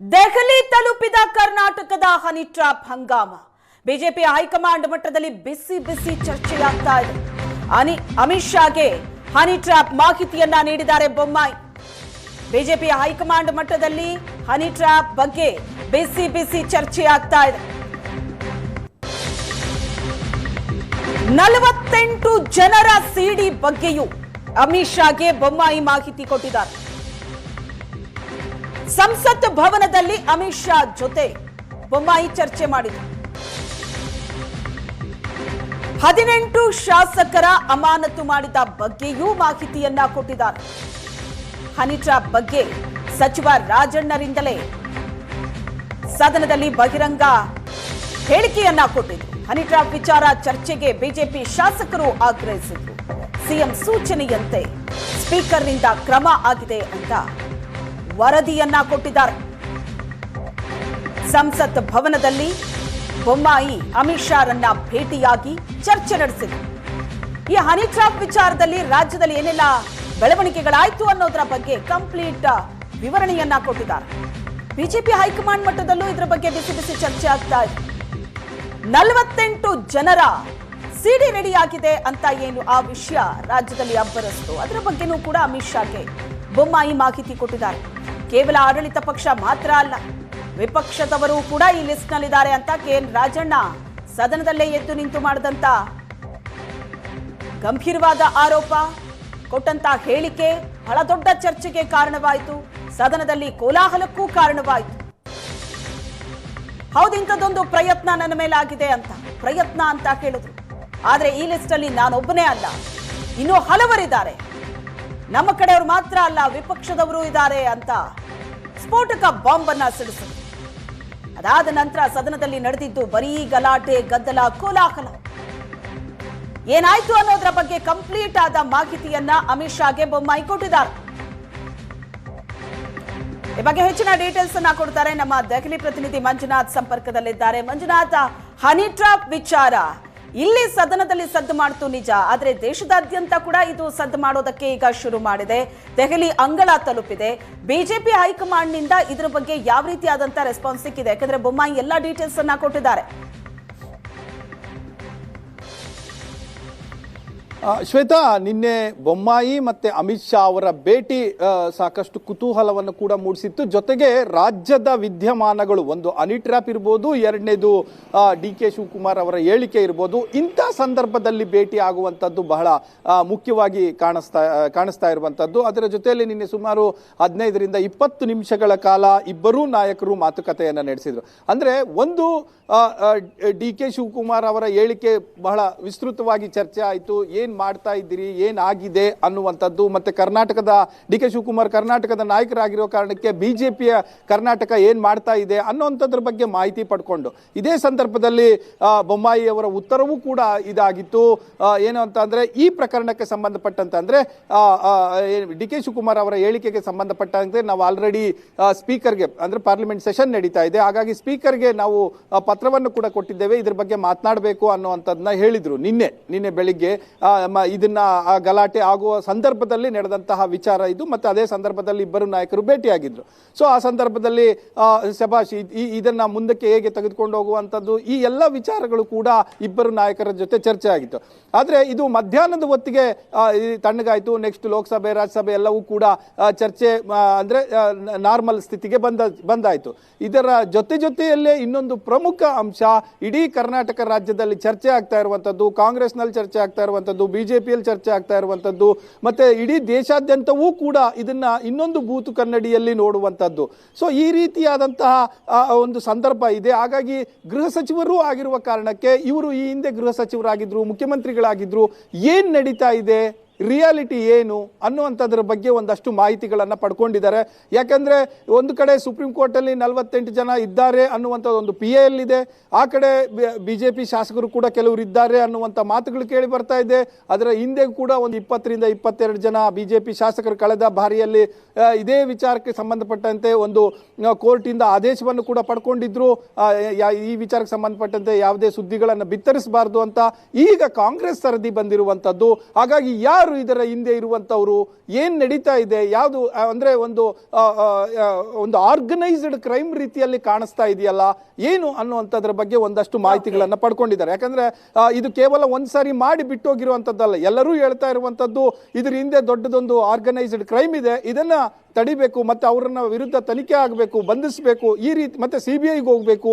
ದೆಹಲಿ ತಲುಪಿದ ಕರ್ನಾಟಕದ honey trap ಹಂಗಾಮ. ಬಿಜೆಪಿ ಹೈಕಮಾಂಡ್ ಮಟ್ಟದಲ್ಲಿ ಬಿಸಿ ಬಿಸಿ ಚರ್ಚೆಯಾಗ್ತಾ ಇದೆ. ಅನಿ, ಅಮಿತ್ ಶಾಗೆ ಹನಿ ಟ್ರಾಪ್ ಮಾಹಿತಿಯನ್ನ ನೀಡಿದ್ದಾರೆ ಬೊಮ್ಮಾಯಿ. ಬಿಜೆಪಿ ಹೈಕಮಾಂಡ್ ಮಟ್ಟದಲ್ಲಿ ಹನಿ ಟ್ರಾಪ್ ಬಗ್ಗೆ ಬಿಸಿ ಬಿಸಿ ಚರ್ಚೆಯಾಗ್ತಾ ಇದೆ. ನಲವತ್ತೆಂಟು ಜನರ ಸಿಡಿ ಬಗ್ಗೆಯೂ ಅಮಿತ್ ಶಾಗೆ ಬೊಮ್ಮಾಯಿ ಮಾಹಿತಿ ಕೊಟ್ಟಿದ್ದಾರೆ. ಸಂಸತ್ ಭವನದಲ್ಲಿ ಅಮಿತ್ ಶಾ ಜೊತೆ ಬೊಮ್ಮಾಯಿ ಚರ್ಚೆ ಮಾಡಿದರು. ಹದಿನೆಂಟು ಶಾಸಕರ ಅಮಾನತು ಮಾಡಿದ ಬಗ್ಗೆಯೂ ಮಾಹಿತಿಯನ್ನ ಕೊಟ್ಟಿದ್ದಾರೆ. ಹನಿಟ್ರಾ ಬಗ್ಗೆ ಸಚಿವ ರಾಜಣ್ಣರಿಂದಲೇ ಸದನದಲ್ಲಿ ಬಹಿರಂಗ ಹೇಳಿಕೆಯನ್ನ ಕೊಟ್ಟಿದ್ರು. ಹನಿಟ್ರಾ ವಿಚಾರ ಚರ್ಚೆಗೆ ಬಿಜೆಪಿ ಶಾಸಕರು ಆಗ್ರಹಿಸಿದ್ರು. ಸಿಎಂ ಸೂಚನೆಯಂತೆ ಸ್ಪೀಕರ್ನಿಂದ ಕ್ರಮ ಆಗಿದೆ ಅಂತ ವರದಿಯನ್ನ ಕೊಟ್ಟಿದ್ದಾರೆ. ಸಂಸತ್ ಭವನದಲ್ಲಿ ಬೊಮ್ಮಾಯಿ ಅಮಿತ್ ಶಾರನ್ನ ಭೇಟಿಯಾಗಿ ಚರ್ಚೆ ನಡೆಸಿದರು ಈ ಹನಿ ಟ್ರಾಪ್ ವಿಚಾರದಲ್ಲಿ ರಾಜ್ಯದಲ್ಲಿ ಏನೆಲ್ಲ ಬೆಳವಣಿಗೆಗಳಾಯ್ತು ಅನ್ನೋದರ ಬಗ್ಗೆ ಕಂಪ್ಲೀಟ್ ವಿವರಣೆಯನ್ನ ಕೊಟ್ಟಿದ್ದಾರೆ. ಬಿಜೆಪಿ ಹೈಕಮಾಂಡ್ ಮಟ್ಟದಲ್ಲೂ ಇದರ ಬಗ್ಗೆ ಬಿಸಿ ಬಿಸಿ ಚರ್ಚೆ ಆಗ್ತಾ ಇದೆ. ನಲವತ್ತೆಂಟು ಜನರ ಸಿಡಿ ರೆಡಿಯಾಗಿದೆ ಅಂತ ಏನು ಆ ವಿಷಯ ರಾಜ್ಯದಲ್ಲಿ ಅಬ್ಬರಸ್ತು. ಅದರ ಬಗ್ಗೆನೂ ಕೂಡ ಅಮಿತ್ ಶಾಗೆ ಬೊಮ್ಮಾಯಿ ಮಾಹಿತಿ ಕೊಟ್ಟಿದ್ದಾರೆ. ಕೇವಲ ಆಡಳಿತ ಪಕ್ಷ ಮಾತ್ರ ಅಲ್ಲ, ವಿಪಕ್ಷದವರು ಕೂಡ ಈ ಲಿಸ್ಟ್ನಲ್ಲಿದ್ದಾರೆ ಅಂತ ಕೆ. ಎನ್. ರಾಜಣ್ಣ ಸದನದಲ್ಲೇ ಎದ್ದು ನಿಂತು ಮಾಡಿದಂತ ಗಂಭೀರವಾದ ಆರೋಪ, ಕೊಟ್ಟಂತ ಹೇಳಿಕೆ ಬಹಳ ದೊಡ್ಡ ಚರ್ಚೆಗೆ ಕಾರಣವಾಯಿತು. ಸದನದಲ್ಲಿ ಕೋಲಾಹಲಕ್ಕೂ ಕಾರಣವಾಯಿತು. ಹೌದು, ಇಂಥದ್ದೊಂದು ಪ್ರಯತ್ನ ನನ್ನ ಮೇಲಾಗಿದೆ ಅಂತ, ಪ್ರಯತ್ನ ಅಂತ ಕೇಳಿದ್ರು ಆದರೆ ಈ ಲಿಸ್ಟ್ ಅಲ್ಲಿ ನಾನೊಬ್ಬನೇ ಅಲ್ಲ, ಇನ್ನೂ ಹಲವರಿದ್ದಾರೆ. ನಮ್ಮ ಕಡೆಯವರು ಮಾತ್ರ ಅಲ್ಲ, ವಿಪಕ್ಷದವರು ಇದ್ದಾರೆ ಅಂತ ಸ್ಫೋಟಕ ಬಾಂಬ್ ಅನ್ನ ಸಿಡಿಸಿದ್ರು. ಅದಾದ ನಂತರ ಸದನದಲ್ಲಿ ನಡೆದಿದ್ದು ಬರೀ ಗಲಾಟೆ, ಗದ್ದಲ, ಕೋಲಾಹಲ. ಏನಾಯ್ತು ಅನ್ನೋದ್ರ ಬಗ್ಗೆ ಕಂಪ್ಲೀಟ್ ಆದ ಮಾಹಿತಿಯನ್ನ ಅಮಿತ್ ಶಾಗೆ ಬೊಮ್ಮಾಯಿ ಕೊಟ್ಟಿದ್ದಾರೆ. ಈ ಬಗ್ಗೆ ಹೆಚ್ಚಿನ ಡೀಟೇಲ್ಸ್ ಅನ್ನ ಕೊಡ್ತಾರೆ ನಮ್ಮ ದೆಹಲಿ ಪ್ರತಿನಿಧಿ ಮಂಜುನಾಥ್ ಸಂಪರ್ಕದಲ್ಲಿದ್ದಾರೆ. ಮಂಜುನಾಥ, ಹನಿ ಟ್ರಾಪ್ ವಿಚಾರ. ಇಲ್ಲಿ ಸದನದಲ್ಲಿ ಸದ್ದು ಮಾಡ್ತು ನಿಜ, ಆದ್ರೆ ದೇಶದಾದ್ಯಂತ ಕೂಡ ಇದು ಸದ್ದು ಮಾಡೋದಕ್ಕೆ ಈಗ ಶುರು ಮಾಡಿದೆ. ದೆಹಲಿ ಅಂಗಳ ತಲುಪಿದೆ. ಬಿಜೆಪಿ ಹೈಕಮಾಂಡ್ನಿಂದ ಇದ್ರ ಬಗ್ಗೆ ಯಾವ ರೀತಿಯಾದಂತ ರೆಸ್ಪಾನ್ಸ್ ಸಿಕ್ಕಿದೆ? ಯಾಕಂದ್ರೆ ಬೊಮ್ಮಾಯಿ ಎಲ್ಲಾ ಡೀಟೇಲ್ಸ್ ಅನ್ನ ಕೊಟ್ಟಿದ್ದಾರೆ. ಶ್ವೇತಾ, ನಿನ್ನೆ ಬೊಮ್ಮಾಯಿ ಮತ್ತೆ ಅಮಿತ್ ಶಾ ಅವರ ಭೇಟಿ ಸಾಕಷ್ಟು ಕುತೂಹಲವನ್ನು ಕೂಡ ಮೂಡಿಸಿತ್ತು. ಜೊತೆಗೆ ರಾಜ್ಯದ ವಿದ್ಯಮಾನಗಳು, ಒಂದು ಅನಿ ಟ್ರ್ಯಾಪ್ ಇರ್ಬೋದು, ಎರಡನೇದು ಡಿ ಕೆ ಶಿವಕುಮಾರ್ ಅವರ ಹೇಳಿಕೆ ಇರ್ಬೋದು, ಇಂಥ ಸಂದರ್ಭದಲ್ಲಿ ಭೇಟಿ ಆಗುವಂಥದ್ದು ಬಹಳ ಮುಖ್ಯವಾಗಿ ಕಾಣಿಸ್ತಾ ಕಾಣಿಸ್ತಾ ಇರುವಂಥದ್ದು. ಅದರ ಜೊತೆಯಲ್ಲಿ ನಿನ್ನೆ ಸುಮಾರು ಹದಿನೈದರಿಂದ ಇಪ್ಪತ್ತು ನಿಮಿಷಗಳ ಕಾಲ ಇಬ್ಬರೂ ನಾಯಕರು ಮಾತುಕತೆಯನ್ನು ನಡೆಸಿದರು. ಅಂದರೆ ಒಂದು ಡಿ ಕೆ ಶಿವಕುಮಾರ್ ಅವರ ಹೇಳಿಕೆ ಬಹಳ ವಿಸ್ತೃತವಾಗಿ ಚರ್ಚೆ ಆಯಿತು. ಏನ್ ಮಾಡ್ತಾ ಇದ್ದೀರಿ? ಏನಾಗಿದೆ ಅನ್ನುವಂಥದ್ದು. ಮತ್ತೆ ಕರ್ನಾಟಕದ ಡಿ ಕೆ ಶಿವಕುಮಾರ್ ಕರ್ನಾಟಕದ ನಾಯಕರಾಗಿರೋ ಕಾರಣಕ್ಕೆ ಬಿ ಜೆ ಪಿಯ ಕರ್ನಾಟಕ ಏನು ಮಾಡ್ತಾ ಇದೆ ಅನ್ನುವಂಥದ್ರ ಬಗ್ಗೆ ಮಾಹಿತಿ ಪಡ್ಕೊಂಡು. ಇದೇ ಸಂದರ್ಭದಲ್ಲಿ ಬೊಮ್ಮಾಯಿ ಅವರ ಉತ್ತರವೂ ಕೂಡ ಇದಾಗಿತ್ತು. ಏನು ಅಂತ ಅಂದ್ರೆ, ಈ ಪ್ರಕರಣಕ್ಕೆ ಸಂಬಂಧಪಟ್ಟಂತೆ ಅಂದ್ರೆ ಡಿ ಕೆ ಶಿವಕುಮಾರ್ ಅವರ ಹೇಳಿಕೆಗೆ ಸಂಬಂಧಪಟ್ಟಂತೆ ನಾವು ಆಲ್ರೆಡಿ ಸ್ಪೀಕರ್ಗೆ ಅಂದ್ರೆ ಪಾರ್ಲಿಮೆಂಟ್ ಸೆಷನ್ ನಡೀತಾ ಇದೆ. ಹಾಗಾಗಿ ಸ್ಪೀಕರ್ಗೆ ನಾವು ಪತ್ರವನ್ನು ಕೂಡ ಕೊಟ್ಟಿದ್ದೇವೆ. ಇದ್ರ ಬಗ್ಗೆ ಮಾತನಾಡಬೇಕು ಅನ್ನುವಂಥದ್ದನ್ನ ಹೇಳಿದರು ನಿನ್ನೆ ನಿನ್ನೆ ಬೆಳಿಗ್ಗೆ. ಇದನ್ನ ಗಲಾಟೆ ಆಗುವ ಸಂದರ್ಭದಲ್ಲಿ ನಡೆದಂತಹ ವಿಚಾರ ಇದು. ಮತ್ತೆ ಅದೇ ಸಂದರ್ಭದಲ್ಲಿ ಇಬ್ಬರು ನಾಯಕರು ಭೇಟಿಯಾಗಿದ್ರು. ಸೊ ಆ ಸಂದರ್ಭದಲ್ಲಿ ಸಭಾಷ್ ಇದನ್ನ ಮುಂದಕ್ಕೆ ಹೇಗೆ ತೆಗೆದುಕೊಂಡು ಹೋಗುವಂಥದ್ದು ಈ ಎಲ್ಲ ವಿಚಾರಗಳು ಕೂಡ ಇಬ್ಬರು ನಾಯಕರ ಜೊತೆ ಚರ್ಚೆ ಆಗಿತ್ತು. ಆದ್ರೆ ಇದು ಮಧ್ಯಾಹ್ನದ ಹೊತ್ತಿಗೆ ತಣ್ಣಗಾಯಿತು. ನೆಕ್ಸ್ಟ್ ಲೋಕಸಭೆ, ರಾಜ್ಯಸಭೆ ಎಲ್ಲವೂ ಕೂಡ ಚರ್ಚೆ ಅಂದ್ರೆ ನಾರ್ಮಲ್ ಸ್ಥಿತಿಗೆ ಬಂದ, ಬಂದಾಯ್ತು. ಇದರ ಜೊತೆ ಜೊತೆಯಲ್ಲೇ ಇನ್ನೊಂದು ಪ್ರಮುಖ ಅಂಶ ಇಡೀ ಕರ್ನಾಟಕ ರಾಜ್ಯದಲ್ಲಿ ಚರ್ಚೆ ಆಗ್ತಾ ಇರುವಂತದ್ದು, ಕಾಂಗ್ರೆಸ್ನಲ್ಲಿ ಚರ್ಚೆ ಆಗ್ತಾ ಇರುವಂತದ್ದು ಬಿಜೆಪಿಯಲ್ಲಿ ಚರ್ಚೆ ಆಗ್ತಾ ಇರುವಂತದ್ದು, ಮತ್ತೆ ಇಡೀ ದೇಶಾದ್ಯಂತವೂ ಕೂಡ ಇದನ್ನ ಇನ್ನೊಂದು ಬೂತು ಕನ್ನಡಿಯಲ್ಲಿ ನೋಡುವಂತದ್ದು. ಸೊ ಈ ರೀತಿಯಾದಂತಹ ಒಂದು ಸಂದರ್ಭ ಇದೆ. ಹಾಗಾಗಿ ಗೃಹ ಸಚಿವರೂ ಆಗಿರುವ ಕಾರಣಕ್ಕೆ ಇವರು ಈ ಹಿಂದೆ ಗೃಹ ಸಚಿವರಾಗಿದ್ರು, ಮುಖ್ಯಮಂತ್ರಿಗಳಾಗಿದ್ರು, ಏನ್ ನಡೀತಾ ಇದೆ? ರಿಯಾಲಿಟಿ ಏನು ಅನ್ನುವಂಥದ್ರ ಬಗ್ಗೆ ಒಂದಷ್ಟು ಮಾಹಿತಿಗಳನ್ನು ಪಡ್ಕೊಂಡಿದ್ದಾರೆ. ಯಾಕಂದರೆ ಒಂದು ಕಡೆ ಸುಪ್ರೀಂ ಕೋರ್ಟಲ್ಲಿ ನಲವತ್ತೆಂಟು ಜನ ಇದ್ದಾರೆ ಅನ್ನುವಂಥದ್ದು ಒಂದು ಪಿ ಇದೆ ಆ ಕಡೆ ಬಿಜೆಪಿ ಶಾಸಕರು ಕೂಡ ಕೆಲವರು ಇದ್ದಾರೆ ಅನ್ನುವಂಥ ಮಾತುಗಳು ಕೇಳಿ ಬರ್ತಾ ಇದೆ. ಅದರ ಹಿಂದೆ ಕೂಡ ಒಂದು ಇಪ್ಪತ್ತರಿಂದ ಇಪ್ಪತ್ತೆರಡು ಜನ ಬಿ ಜೆ ಪಿ ಶಾಸಕರು ಕಳೆದ ಬಾರಿಯಲ್ಲಿ ಇದೇ ವಿಚಾರಕ್ಕೆ ಸಂಬಂಧಪಟ್ಟಂತೆ ಒಂದು ಕೋರ್ಟಿಂದ ಆದೇಶವನ್ನು ಕೂಡ ಪಡ್ಕೊಂಡಿದ್ರು. ಈ ವಿಚಾರಕ್ಕೆ ಸಂಬಂಧಪಟ್ಟಂತೆ ಯಾವುದೇ ಸುದ್ದಿಗಳನ್ನು ಬಿತ್ತರಿಸಬಾರ್ದು ಅಂತ ಈಗ ಕಾಂಗ್ರೆಸ್ ಸರದಿ ಬಂದಿರುವಂಥದ್ದು. ಹಾಗಾಗಿ ಯಾರು ಯಾರು ಇದರ ಹಿಂದೆ ಇರುವಂತವರು? ಏನು ನಡೀತಾ ಇದೆ? ಯಾವುದು ಅಂದ್ರೆ ಒಂದು ಒಂದು ಆರ್ಗನೈಸ್ಡ್ ಕ್ರೈಮ್ ರೀತಿಯಲ್ಲಿ ಕಾಣಿಸ್ತಾ ಇದೆಯಲ್ಲ? ಏನು ಅನ್ನುವಂಥದ್ರ ಬಗ್ಗೆ ಒಂದಷ್ಟು ಮಾಹಿತಿಗಳನ್ನ ಪಡ್ಕೊಂಡಿದ್ದಾರೆ. ಯಾಕಂದ್ರೆ ಇದು ಕೇವಲ ಒಂದ್ಸಾರಿ ಮಾಡಿ ಬಿಟ್ಟೋಗಿರುವಂಥದ್ದಲ್ಲ. ಎಲ್ಲರೂ ಹೇಳ್ತಾ ಇರುವಂಥದ್ದು, ಇದ್ರ ಹಿಂದೆ ದೊಡ್ಡದೊಂದು ಆರ್ಗನೈಸ್ಡ್ ಕ್ರೈಮ್ ಇದೆ. ಇದನ್ನ ತಡಿಬೇಕು, ಮತ್ತೆ ಅವರನ್ನ ವಿರುದ್ಧ ತನಿಖೆ ಆಗಬೇಕು, ಬಂಧಿಸಬೇಕು, ಈ ರೀತಿ, ಮತ್ತೆ ಸಿ ಬಿ ಹೋಗ್ಬೇಕು.